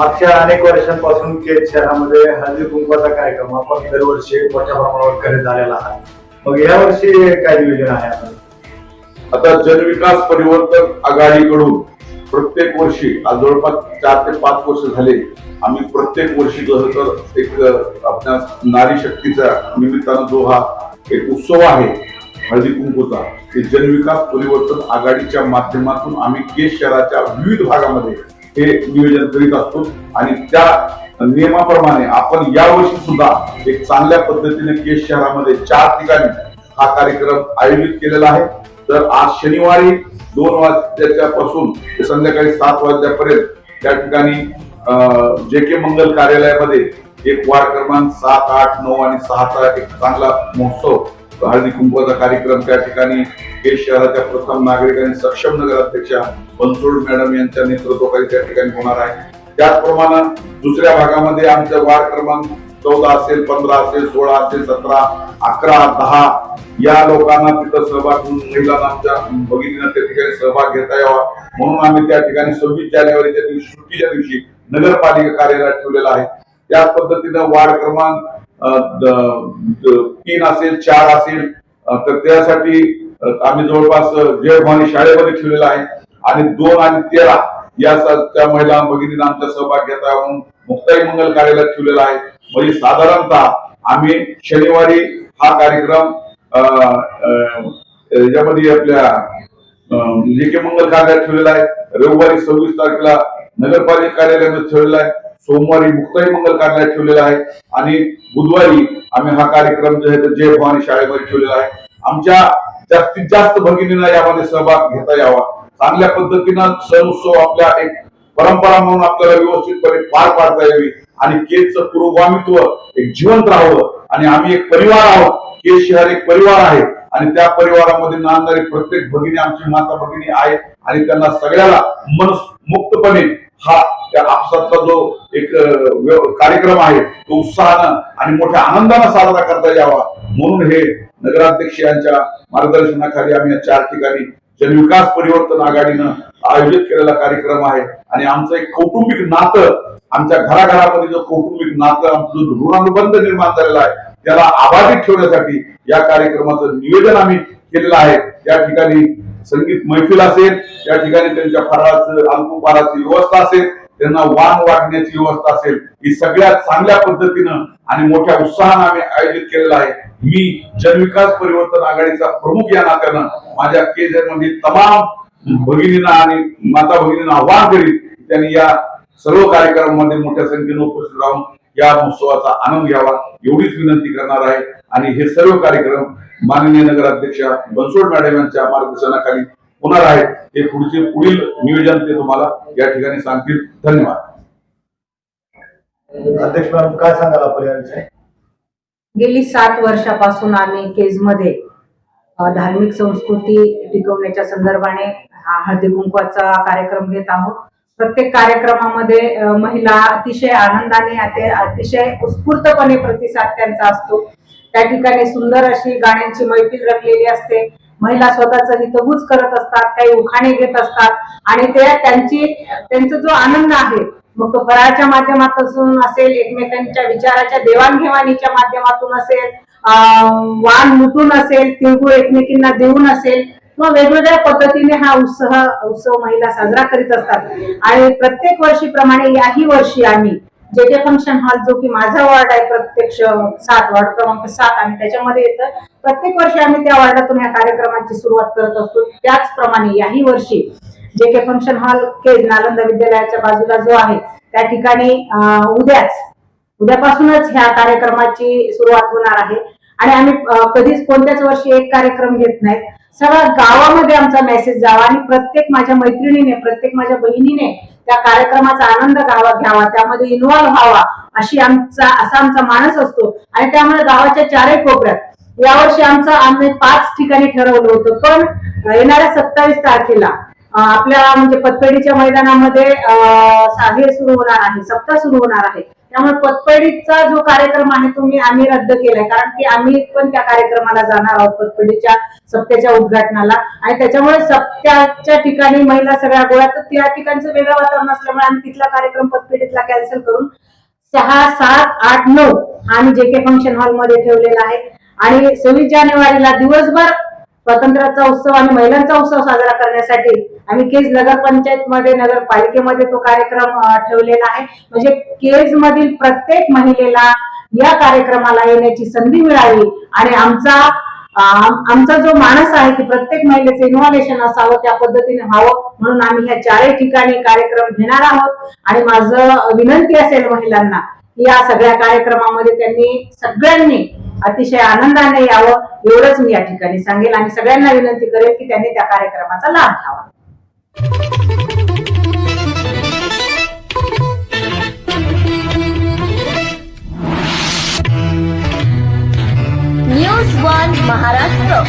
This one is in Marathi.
मागच्या अनेक वर्षांपासून केज शहरामध्ये हळदी कुंकवाचा कार्यक्रम आपण दरवर्षी मोठ्या प्रमाणावर करत आलेला आहे. मग यावर्षी काय नियोजन आहे आपण आता जनविकास परिवर्तन आघाडीकडून प्रत्येक वर्षी आज जवळपास चार ते पाच वर्ष झाले आम्ही प्रत्येक वर्षी जसं तर एक आपल्या नारी शक्तीचा निमित्तानं जो हा एक उत्सव आहे हळदी कुंकूचा ते जनविकास परिवर्तन आघाडीच्या माध्यमातून आम्ही केस शहराच्या विविध भागामध्ये हे नियोजन करीत असतो. आणि त्या नियमाप्रमाणे आपण यावर्षी सुद्धा एक चांगल्या पद्धतीने केस शहरामध्ये चार ठिकाणी हा कार्यक्रम आयोजित केलेला आहे. तर आज शनिवारी दोन वाजल्याच्या पासून ते संध्याकाळी सात वाजल्यापर्यंत त्या ठिकाणी जे के मंगल कार्यालयामध्ये एक वार क्रमांक सात आठ नऊ आणि सहाचा एक चांगला महोत्सव हळदी कुंकवाचा कार्यक्रम त्या ठिकाणी हे शहराच्या प्रथम नागरिक आणि सक्षम नगराध्यक्षा बनसोड मॅडम यांच्या नेतृत्वाखाली त्या ठिकाणी होणार आहे. त्याचप्रमाणे दुसऱ्या भागामध्ये आमचा वार्ड क्रमांक चौदा असेल पंधरा असेल सोळा असेल सतरा अकरा दहा या लोकांना तिथं सहभाग महिलांना आमच्या भगिनींना त्या ठिकाणी सहभाग घेता यावा. म्हणून आम्ही त्या ठिकाणी सव्वीस जानेवारीच्या दिवशी सुट्टीच्या दिवशी नगरपालिका कार्यालयात ठेवलेला आहे. त्याच पद्धतीनं वार्ड क्रमांक तीन असेल चार असेल तर त्यासाठी आम्ही जवळपास जय शाळेमध्ये ठेवलेला आहे. आणि दोन आणि तेरा या स- त्या महिला भगिनींना आमचा सहभाग घेता यावा म्हणून मुक्ताई मंगल कार्यालयात ठेवलेला आहे. म्हणजे साधारणतः आम्ही शनिवारी हा कार्यक्रम अं, याच्यामध्ये आपल्या जे के मंगल कार्यालयात ठेवलेला आहे. रविवारी सव्वीस तारखेला नगरपालिका कार्यालयामध्ये ठेवलेला आहे. सोमवारी मुक्ताई मंगल कार्यालयात ठेवलेला आहे. आणि बुधवारी आम्ही हा कार्यक्रम जो आहे तो जय भवानी शाळेमध्ये ठेवलेला आहे. आमच्या जास्तीत जास्त भगिनींना यामध्ये सहभाग घेता यावा. चांगल्या पद्धतीनं सण उत्सव आपल्या एक परंपरा म्हणून आपल्याला व्यवस्थितपणे पार पाडता यावी. आणि केजचं पुरोगामित्व एक जिवंत राहावं. आणि आम्ही एक परिवार आहोत. केज शहर एक परिवार आहे. आणि त्या परिवारामध्ये नांदणारी प्रत्येक भगिनी आमची माता भगिनी आहे आणि त्यांना सगळ्याला मन मुक्तपणे हा त्या आपसातला जो एक कार्यक्रम आहे तो उत्साहानं आणि मोठ्या आनंदानं साजरा करता यावा. म्हणून हे नगराध्यक्ष यांच्या मार्गदर्शनाखाली आम्ही या चार ठिकाणी जनविकास परिवर्तन आघाडीनं आयोजित केलेला कार्यक्रम आहे. आणि आमचं एक कौटुंबिक नातं आमच्या घराघरामध्ये जो कौटुंबिक नातं आमचं जो ऋणानुबंध निर्माण झालेला आहे त्याला आबाधित ठेवण्यासाठी या कार्यक्रमाचं नियोजन आम्ही केलेलं आहे. त्या ठिकाणी संगीत मैफिल असेल त्या ठिकाणी त्यांच्या फराळाचं अल्पोपाराची व्यवस्था असेल त्यांना वाण वाटण्याची व्यवस्था असेल ही सगळ्यात चांगल्या पद्धतीनं आणि मोठ्या उत्साहानं आम्ही आयोजित केलेलं आहे. मी जनविकास परिवर्तन आघाडीचा प्रमुख या नात्यानं माझ्या केजरमध्ये तमाम भगिनींना आणि माता भगिनींना आव्हान करीत त्यांनी या सर्व कार्यक्रमामध्ये मोठ्या संख्येने उपस्थित राहून या महोत्सवाचा आनंद घ्यावा एवढीच विनंती करणार आहे. आणि हे सर्व कार्यक्रम माननीय नगराध्यक्षा बनसोड मॅडम यांच्या मार्गदर्शनाखाली होणार आहे. ते पुढचे पुढील नियोजन ते तुम्हाला या ठिकाणी सांगतील. धन्यवाद. अध्यक्ष मॅडम काय सांगाल आपण याविषयी गेली सात वर्षापासून आम्ही केजमध्ये धार्मिक संस्कृती टिकवण्याच्या संदर्भाने हा हळदी कुंकवाचा कार्यक्रम घेत आहोत. प्रत्येक कार्यक्रमामध्ये महिला अतिशय आनंदाने अति- अतिशय उत्स्फूर्तपणे प्रतिसाद त्यांचा असतो. त्या ठिकाणी सुंदर अशी गाण्यांची मैफिल रंगलेली असते. महिला स्वतःच हितगुज करत असतात काही उखाणे घेत असतात आणि ते त्यांची त्यांचा जो आनंद आहे मग तो फराळच्या माध्यमातून असेल एकमेकांच्या विचाराच्या देवाणघेवाणीच्या माध्यमातून असेल वाण लुटून असेल तिळगुळ एकमेकींना देऊन असेल किंवा वेगवेगळ्या पद्धतीने हा उत्सव उत्सव महिला साजरा करीत असतात. आणि प्रत्येक वर्षीप्रमाणे याही वर्षी आम्ही जे जे फंक्शन हॉल जो की माझा वॉर्ड आहे प्रत्यक्ष सात वॉर्ड क्रमांक सात आणि त्याच्यामध्ये येतं. प्रत्येक वर्षी आम्ही त्या वॉर्डातून या कार्यक्रमाची सुरुवात करत असतो. त्याचप्रमाणे याही वर्षी J K function hall Kaij Nalanda विद्यालयाच्या बाजूला जो आहे त्या ठिकाणी उद्याच उद्यापासूनच ह्या कार्यक्रमाची सुरुवात होणार आहे. आणि आम्ही कधीच कोणत्याच वर्षी एक कार्यक्रम घेत नाहीत. सगळ्या गावामध्ये आमचा मेसेज जावा आणि प्रत्येक माझ्या मैत्रिणीने प्रत्येक माझ्या बहिणीने त्या कार्यक्रमाचा आनंद गावा घ्यावा त्यामध्ये इन्व्हॉल्व व्हावा अशी आमचा असा आमचा मानस असतो. आणि त्यामुळे गावाच्या चारही कोपऱ्यात यावर्षी आमचं आम्ही पाच ठिकाणी ठरवलं होतं. पण येणाऱ्या सत्तावीस तारखेला आपल्या म्हणजे पतपेढीच्या मैदानामध्ये अं, सुरू होणार आहे सप्ताह सुरू होणार आहे. त्यामुळे पतपेढीचा जो कार्यक्रम आहे तो मी आम्ही रद्द केलाय. कारण की आम्ही पण त्या कार्यक्रमाला जाणार आहोत पतपेढीच्या सप्त्याच्या उद्घाटनाला. आणि त्याच्यामुळे सप्त्याच्या ठिकाणी महिला सगळ्या गोळ्या तर त्या ठिकाणचं वेगळं वातावरण असल्यामुळे आम्ही तिथला कार्यक्रम पतपेढीतला कॅन्सल करून सहा सात आठ नऊ आम्ही जे के फंक्शन हॉलमध्ये ठेवलेला आहे. आणि सव्वीस जानेवारीला दिवसभर स्वातंत्र्याचा उत्सव आणि महिलांचा उत्सव साजरा करण्यासाठी आम्ही केज नगरपंचायत मध्ये नगरपालिकेमध्ये तो कार्यक्रम ठेवलेला आहे. म्हणजे केज मधील प्रत्येक महिलेला या कार्यक्रमाला येण्याची संधी मिळावी आणि आमचा आमचा जो माणस आहे की प्रत्येक महिलेचं इन्व्हॉल्युशन असावं त्या पद्धतीने व्हावं म्हणून आम्ही ह्या चारही ठिकाणी कार्यक्रम घेणार आहोत. आणि माझं विनंती असेल महिलांना या सगळ्या कार्यक्रमामध्ये त्यांनी सगळ्यांनी अतिशय आनंदाने यावं एवढंच मी या ठिकाणी सांगेल आणि सगळ्यांना विनंती करेल की त्यांनी त्या कार्यक्रमाचा लाभ घ्यावा.